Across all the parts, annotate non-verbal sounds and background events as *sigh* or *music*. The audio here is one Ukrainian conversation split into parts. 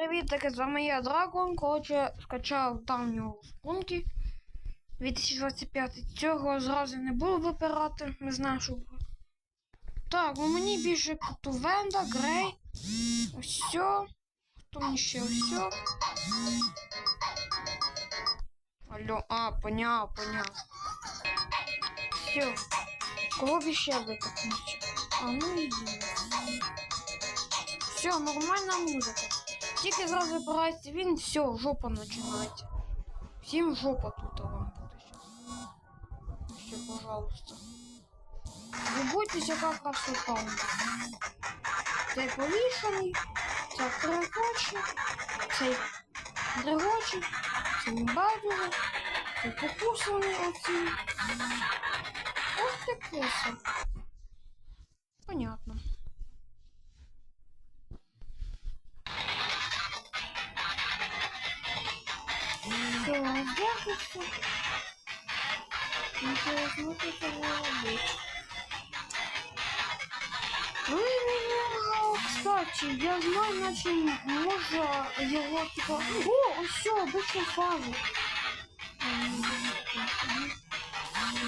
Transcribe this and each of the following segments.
Привіт, таке з вами я Драгон. Коротше, скачав давнього спунки 2025. Цього зразу не буду вибирати, не знаю, що буде. Так, ну мені більше Тувенда, Грей. Ось. Хто мені ще ось. Алло, а, поняв, поняв. Все. Кого ще витакнути? А, ну і Все, нормальна музика. Тільки зразу вибирається він, все, жопа починається. Всім жопа тут вам буде сейчас. Все, пожалуйста. Любуйтесь, яка красота. Цей повішений, ця крикоче, цей дригоче, цей байдуже, цей покусаний оцей. Ось таке все. Понятно. одягнется. Интересно, что это может быть. Ну, кстати, я знаю, наче можна його типа. О, все, обычно фазу.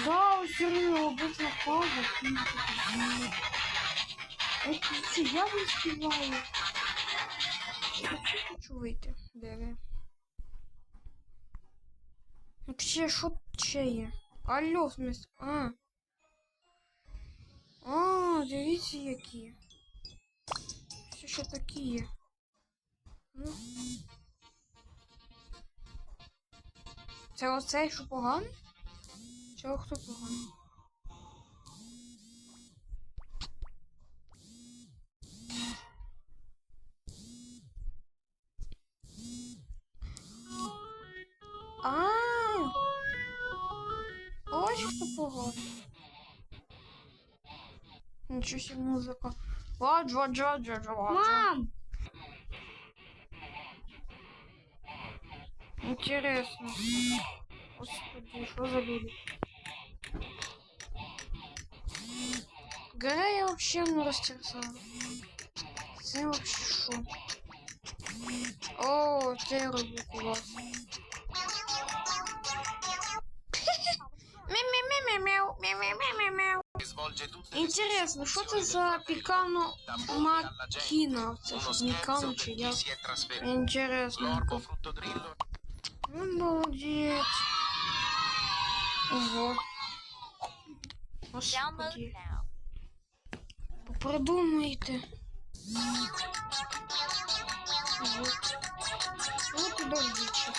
Да, ось реально обычно фаза. Ось ці я не співаю. Я хочу вийти. Де Вообще, що ще є? Алло, в? А. А, дивіться які. Все ще такі є. Ну. Це оцей, що поганий? Чого хто поганий? Нічого себе музика. Ладж, ладж, ладж, ладж, ладж. Мам! Интересно. Господи, что за люди? Грея вообще не растерзала. Це вообще шо? О, це робить клас. Мяу-мяу-мяу-мяу, мяу-мяу-мяу-мяу. Интересно, що це за пікано макіна? Це trasferito. Интересно. L'orbo Ну. Ого. Господи. Продумайте. Ну, подожди, сейчас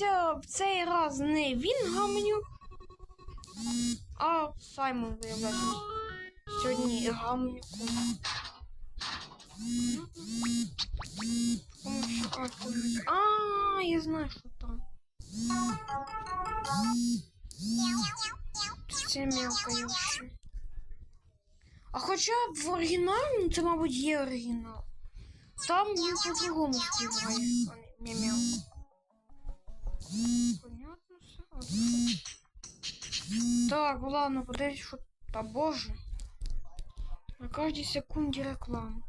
я в цей раз не він гамнюк, а Саймон виявляється. Сьогодні гамнюком. А, я знаю, что там. Це мелкое. А хоча в оригіналі, ну це, мабуть, є оригінал. Там він по-другому співає, а не мемел. Понятно все. А що? Так, ладно, подивись, що. Та боже. На кожній секунді реклама.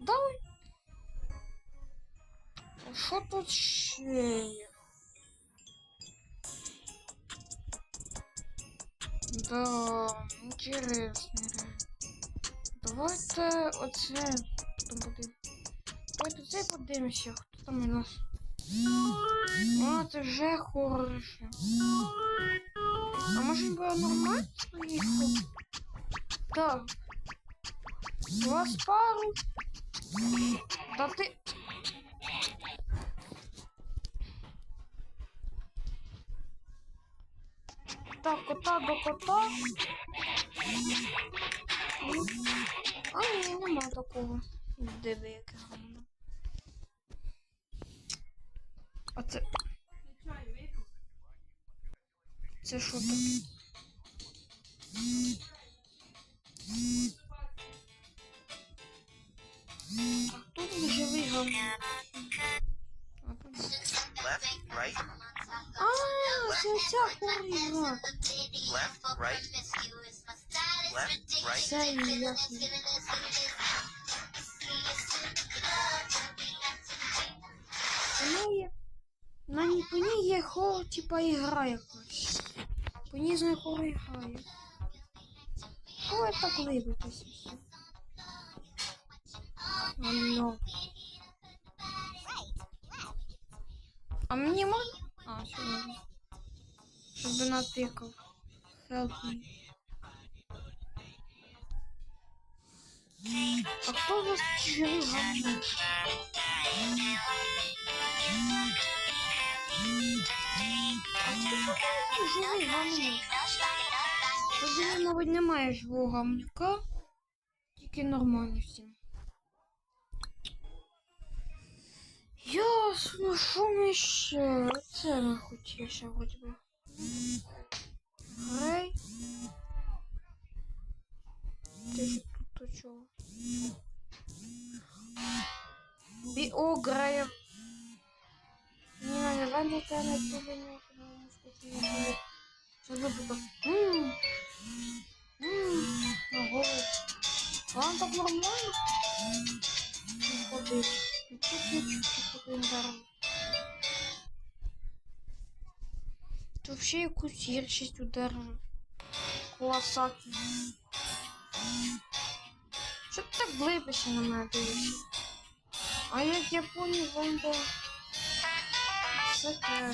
Давай. А що тут ще є? Да, интересно. Давайте оце там буде. Давайте це подивимося, хто там у нас. А, це вже хороше. А може буде нормально поїхав? Так. Вас пару. Та ти. Так, кота до кота. А ні, нема такого. Диви, яке гамно. А це. Це що таке? А тут живий гамно. А. Це ця right. Це і ясно. У неї на ній по ній є хор, типа ігра якась. По ній з нею хор грає. Ой, так вибитись все. Алло. А мені можна? А, все можна. Щоб натикав. Help me. А хто вас хто тут мабуть, немає живого гамнюка. Тільки нормальні всі. Ясно, що ми ще? Це ми хотіли ще вроді би. Грей. Ти ж тут чого? Бі о, грає. Ні, не венди те не повинні. Це випадок. Ммм. Ммм. Вам так нормально? Не ходить. Тут нічого такого даром. Тут ще якусь гіршість удержу. Куасаки. Що ти так глибишся на мене дивишся? А я понял, венда... Секретом.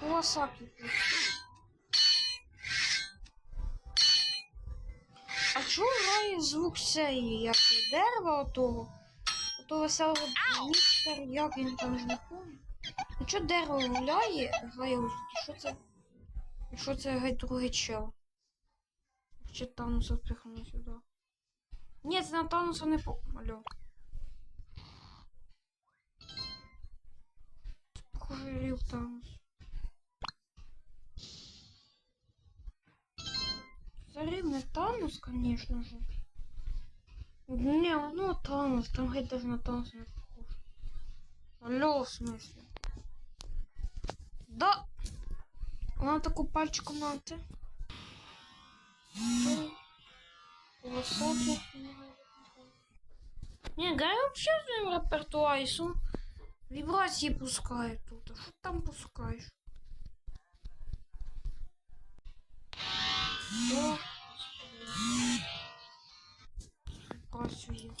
Куасаки. А чого грає звук цієї, як дерева отого? Ото веселого містер, як він там ж не помню. Чого дерево гуляє, грає звуки? Що це? Що це гай другий чел? Чи Тануса впихну сюди? Ні, це на Тануса не по... Алло. Похоже, рів Танус. Це Танус, конечно же. Не, ну Танус, там геть даже на Тануса не похож. Алло, в смысле? Да! Вона таку пальчиком нати. Высокий. Не, Гай вообще в своем репертуаре сум вибрации пускает тут. А что там пускаешь? Что? Вибрацию.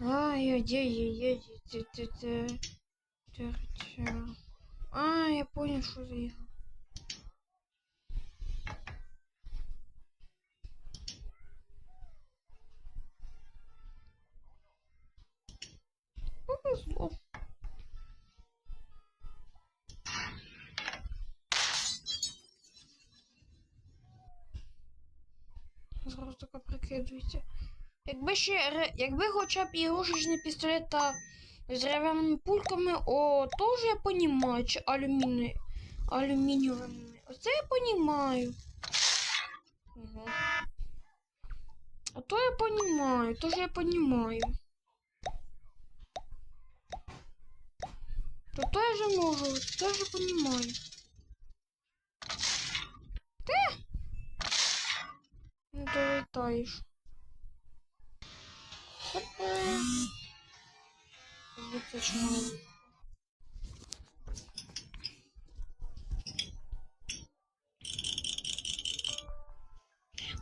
Ай-яй-яй-яй-яй-яй-яй-яй. А, я понял, что за Зараз таке прикидується. Якби ще якби хоча б ігрушечний пістолет та з дерев'яними пульками, о, то я понімаю, чи алюміні... алюмінієвими. Оце я понімаю. Угу. А то я понімаю, то я понімаю. То то я же можу, то я же понімаю. Ти? Ну, Выточно.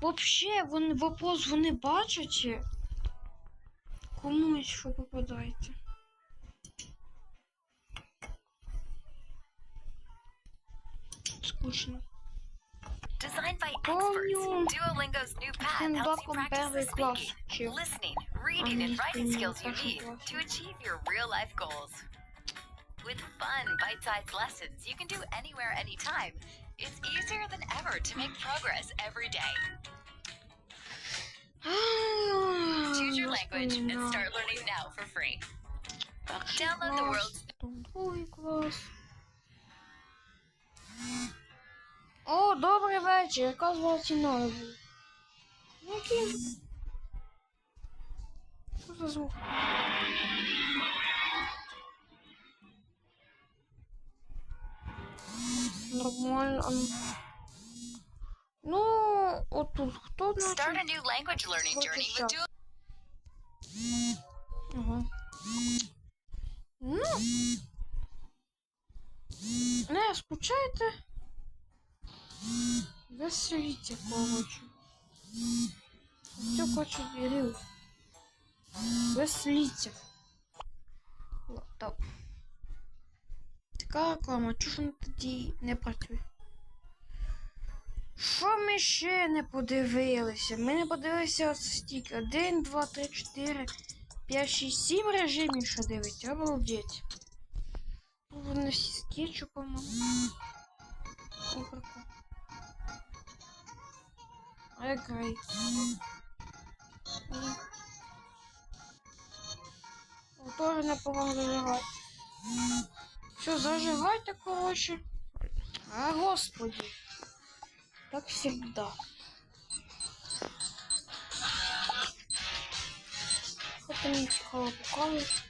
Вообще, вони, вопрос, вони бачать? Комусь що попадається. Скучно. The every class, speaking, Chief. listening, reading, and writing skills you need to achieve your real-life goals. With fun, bite-sized lessons you can do anywhere, anytime, it's easier than ever to make progress every day. *sighs* Choose your language and start learning now for free. Download the world's вечір. Яка з вас ціна була? Ну? Що за звук? Нормально. ну. Отут хто Start наче? a new language learning journey with. Duolingo. Ага. Ну. Не, скучаєте? Веселіться, коротше. Все хоче вірю. Веселіться. Так. Така реклама, чого ж вона тоді не працює? Що ми ще не подивилися? Ми не подивилися оце стільки. 1, 2, 3, 4, 5, 6, 7 режимів ще дивиться. Обалдеть. Вони всі. О, прикол. А я грай. О, Тоже непогано зажигать. Все, зажигайте, короче. А, господи. Как всегда. Что-то мне цікаво покажуть.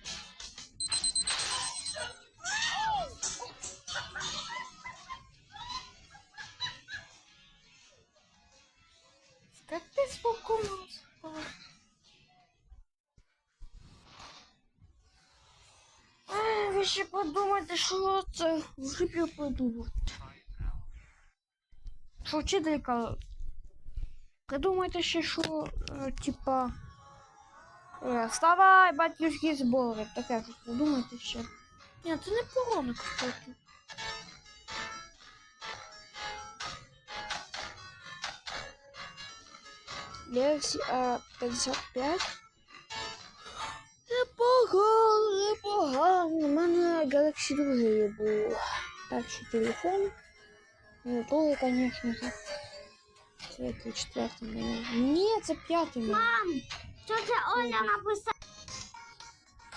подумайте, що це вже б я подумати. Що вчителька, придумайте ще, що, е, типа, е, вставай, батьківські збори, таке щось придумайте ще. Ні, це не погано, кстати. Версія 55. Непогано, непогано. У мене Galaxy 2 був перший телефон. Ну, той, звісно. Третій, четвертий, мені. Ні, це п'ятий. Мам! Що це Оля написала?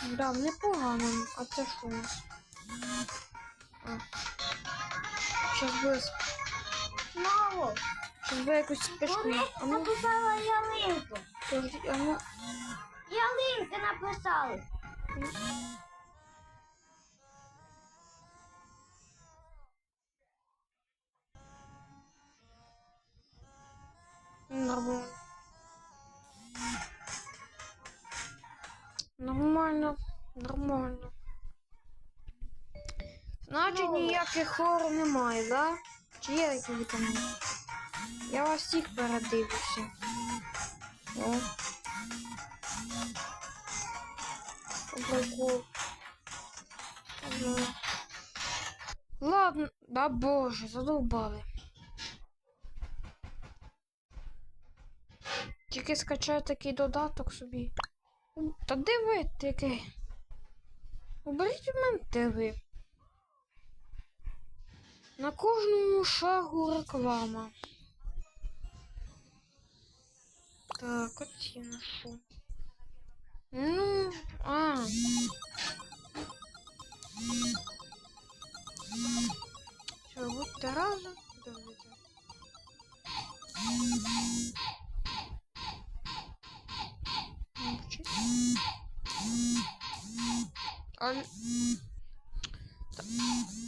Да, непогано. А це що у нас? А. Щас буде, Знову. щас буде якусь спешку. Вони А ну, написала ялинку. подожди, а ну. Ялинки написали. Нормально. Нормально, нормально. Значить, ніяких хору немає, да? Чи є якісь вітаміни? Я вас всіх передивлюся. О. Ага. Ладно, да боже, задовбали. Тільки скачаю такий додаток собі. Та диви таке. Уберіть в мене диви. На кожному шагу реклама. Так, от я ношу. Ну, А... Та-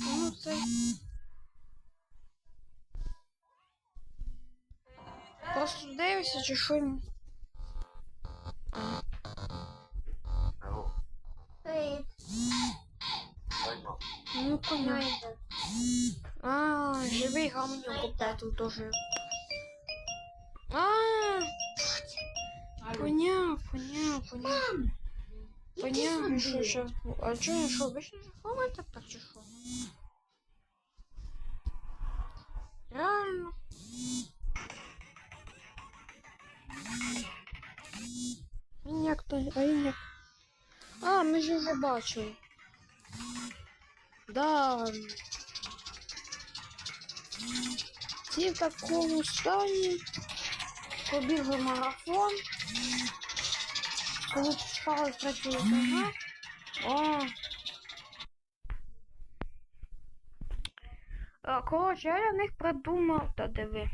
Ну, це... Просто дивишся, чи що йому? Ну, понятно. А, живий гамнюк тут тоже. А, поняв, поняв, поняв. Понятно, що сейчас. А чё, що, вечно же ховай так так чи що? Реально. Він як то, а він як. А, ми ж вже бачили. Да. Ті в такому стані побігли марафон. Коли спали з Ага. О. Е, Коротше, я для них придумав, та диви.